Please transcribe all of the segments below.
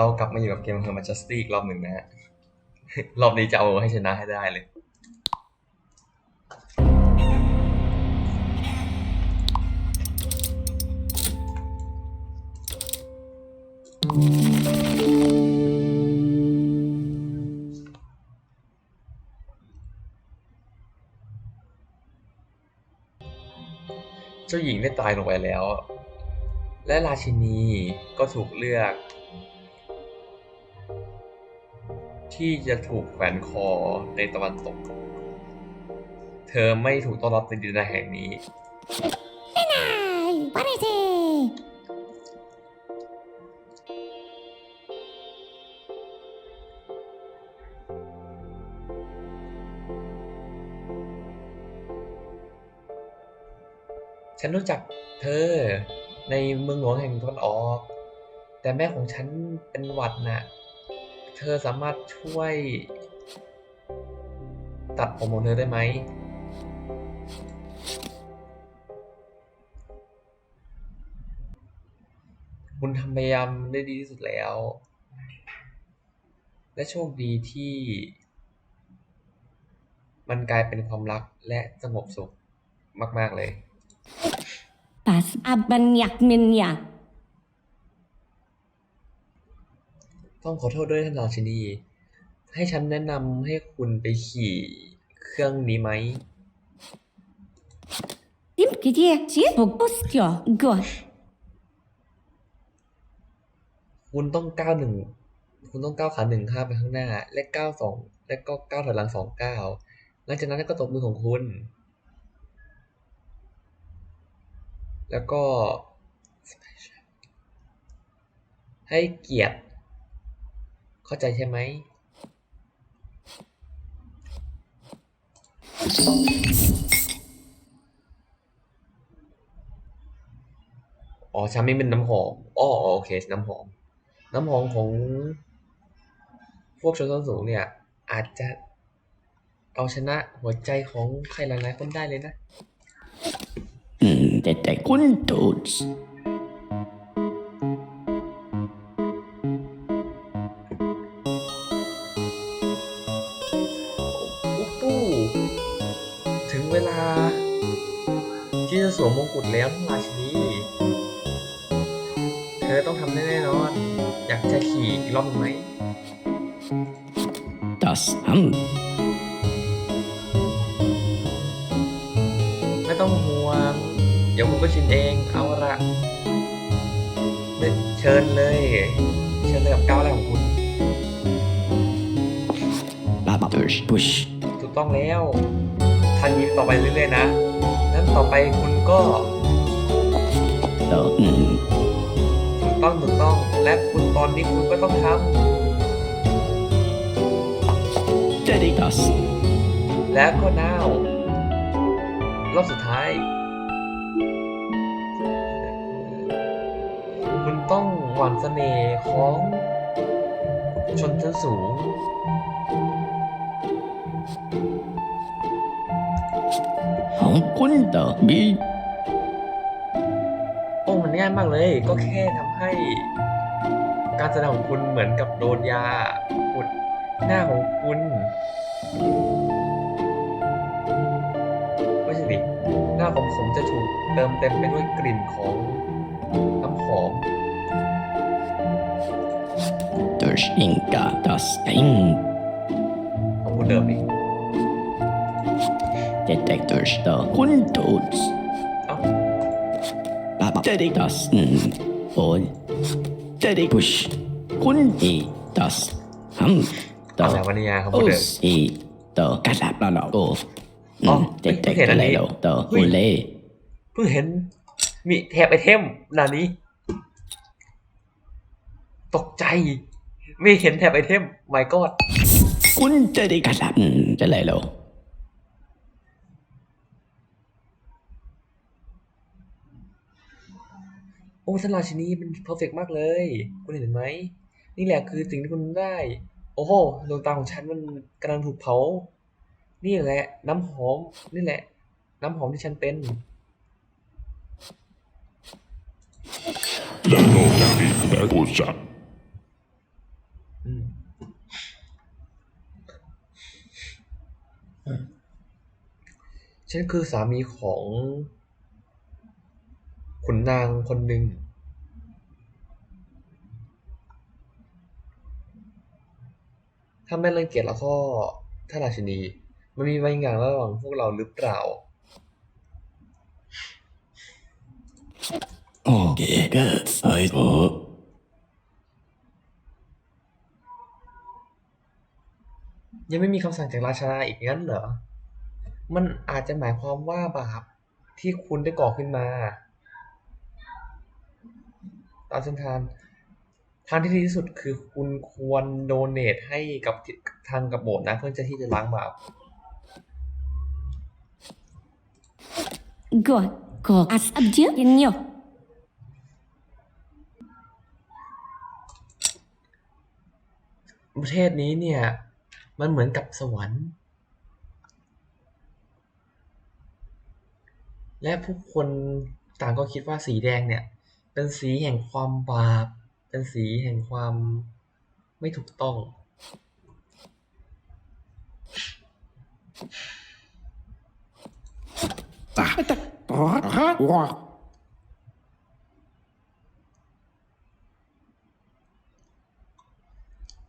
เรากลับมาอยู่กับเกม Her Majesty อีกรอบหนึ่งนะฮะ รอบนี้จะเอาให้ชนะให้ได้เลย เจ้าหญิงได้ตายลงไปแล้ว และราชินีก็ถูกเลือก ที่จะถูกแขวนคอในตะวันตก เธอไม่ถูกต้อนรับในดินแดนแห่งนี้ Ay, parece. ฉันรู้จักเธอในเมืองหลวงแห่งตะวันออก แต่แม่ของฉันเป็นหวัดน่ะ เธอสามารถช่วย ตัดผมของเธอได้ไหม คุณทำพยายามได้ดีที่สุดแล้ว และโชคดีที่ มันกลายเป็นความรักและสงบสุขมาก ๆ เลย Pas abanyak minyak. ต้องขอโทษด้วยท่านราชินี ให้ฉันแนะนำให้คุณไปขี่เครื่องนี้ไหม Dim где те пустё год. คุณต้องก้าวหนึ่ง คุณต้องก้าวขาหนึ่งข้ามไปข้างหน้า และก้าวสอง และก็ก้าวถอยหลังสองก้าวหลังจากนั้นก็ตบมือของคุณ แล้วก็ ให้เกียรติ เข้าใจใช่ไหมอ๋อชามิเป็นน้ำหอมอ๋อโอเค น้ำหอม น้ำหอมของพวกชนชั้นสูงเนี่ย อาจจะเอาชนะหัวใจของใครหลายๆคนได้เลยนะ Mm, dette ลา ที่จะสวมมงกุฎแล้วทั้งราชินีเธอต้องทำได้แน่นอน อยากจะขี่อีกรอบหนึ่งไหม Das Amt. ไม่ต้องห่วง เดี๋ยวคุณก็ชินเอง เอาละเชิญเลย เชิญเลยกับก้าวแรกของคุณ Babbers Bush. ถูกต้องแล้ว ทันยิ้มต่อไปเรื่อยๆนะนั้นต่อไปคุณก็ถูกต้องถูกต้อง และคุณตอนนี้คุณก็ต้องท Daddy Das. ำและก็นาวรอบสุดท้าย คุณต้องหวานเสน่ห์ของชนชั้นสูง Hankunda Bi. โอ้มันง่ายมากเลย ก็แค่ทำให้ การแสดงของคุณเหมือนกับโดนยาอุดหน้าของคุณไม่ใช่ดิหน้าของผมจะถูกเติมเต็มไปด้วยกลิ่นของน้ำหอม Dus Inka Das Ing. ของคุณเดิมนี่ Detectors Da Kontots. เอ้า Baba. Daddy Das. Mm, Ol. Daddy Bush. Kundi Das Amt. อะไร Da วะเนี่ยครับคุณเดิม Osi. Da Kalapala Go. Oh, Mm, ito, Detector kailan eh? Lelo. Da Uy. Ole. เพิ่งเห็น มีแถบไอเทมนานี้ ตกใจ ไม่เห็นแถบไอเทม my god Kunde de Kalap. Mm, det Lelo. โอ้ลัดชิ้นนี้มันเพอร์เฟกมากเลย คุณเห็นไหม นี่แหละคือสิ่งที่คุณได้ โอ้โหดวงตาของฉันมันกำลังถูกเผา นี่แหละ น้ำหอม นี่แหละ น้ำหอมที่ฉันเป็น แล้วโลกนี้แต่กูจฉันคือสามีของ ขุนนางคนหนึ่งถ้าไม่รังเกียจแล้วก็ท่านราชินี มันมีบางอย่างระหว่างพวกเราหรือเปล่าโอเคก็ไอ้โอยังไม่มีคำสั่งจากราชาอีกงั้นเหรอ มันอาจจะหมายความว่าบาปที่คุณได้ก่อขึ้นมา ตามเส้นทางทางที่ดีที่สุดคือคุณควรโดเนทให้กับทางกับโบสถ์นะ เพื่อจะที่จะล้างบาป God. God. As abjir. Yenyo. ประเทศนี้เนี่ย มันเหมือนกับสวรรค์ และผู้คนต่างก็คิดว่าสีแดงเนี่ย เป็นสีแห่งความบาป เป็นสีแห่งความไม่ถูกต้อง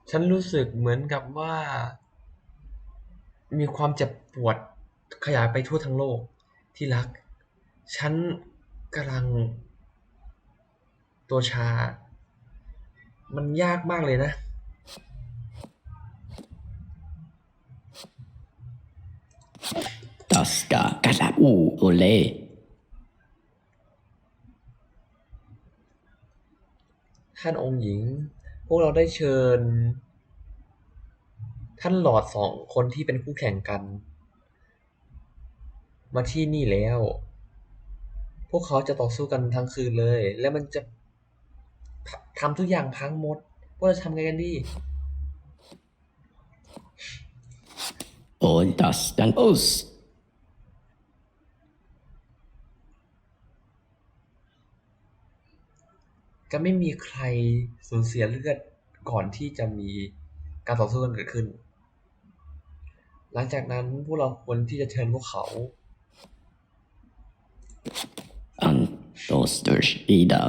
ฉันรู้สึกเหมือนกับว่า มีความเจ็บปวดขยายไปทั่วทั้งโลกที่รัก ฉันกำลัง ตัวชา มันยากมากเลยนะ ตัสกากระสับอูโอเล่ท่านองค์หญิง พวกเราได้เชิญ ท่านหลอดสองคนที่เป็นคู่แข่งกัน มาที่นี่แล้ว พวกเขาจะต่อสู้กันทั้งคืนเลย และมันจะ ททำทุกอย่างพังหมดพวกเราจะทำไงกันดีโอนตัสดันอุสจะไม่มีใครสูญเสียเลือดก่อนที่จะมีการต่อสู้กันเกิดขึ้น หลังจากนั้นพวกเราควรที่จะเชิญพวกเขาอันโตสเตอร์อีดา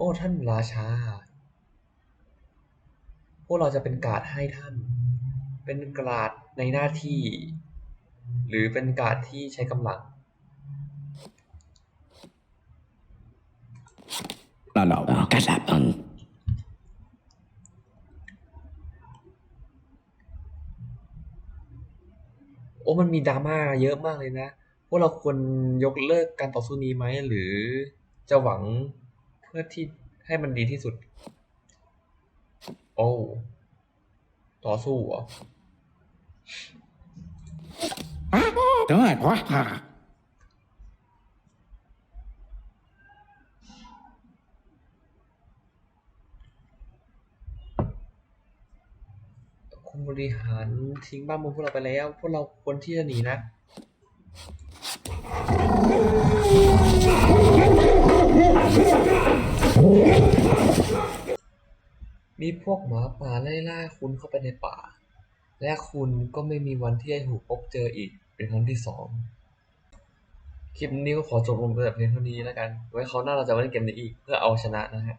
โอ้ท่านราชา พวกเราจะเป็นการ์ดให้ท่าน เป็นการ์ดในหน้าที่ หรือเป็นการ์ดที่ใช้กำลังลาลากระสับอันโอ้มันมีดราม่าเยอะมากเลยนะ พวกเราควรยกเลิกการต่อสู้นี้ไหมหรือจะหวัง เพื่อที่ให้มันดีที่สุด โอ้ ต่อสู้เหรอได้พะฮะคุณบริหารทิ้งบ้านเมืองพวกเราไปแล้ว พวกเราควรที่จะหนีนะ มีพวกหมาป่าไล่ล่าคุณเข้าไปในป่า และคุณก็ไม่มีวันที่จะถูกพบเจออีกเป็นครั้งที่สองคลิปนี้ก็ขอจบลงแต่เพียงเท่านี้แล้วกัน ไว้คราวหน้าเราจะมาเล่นเกมนี้อีกเพื่อเอาชนะนะฮะ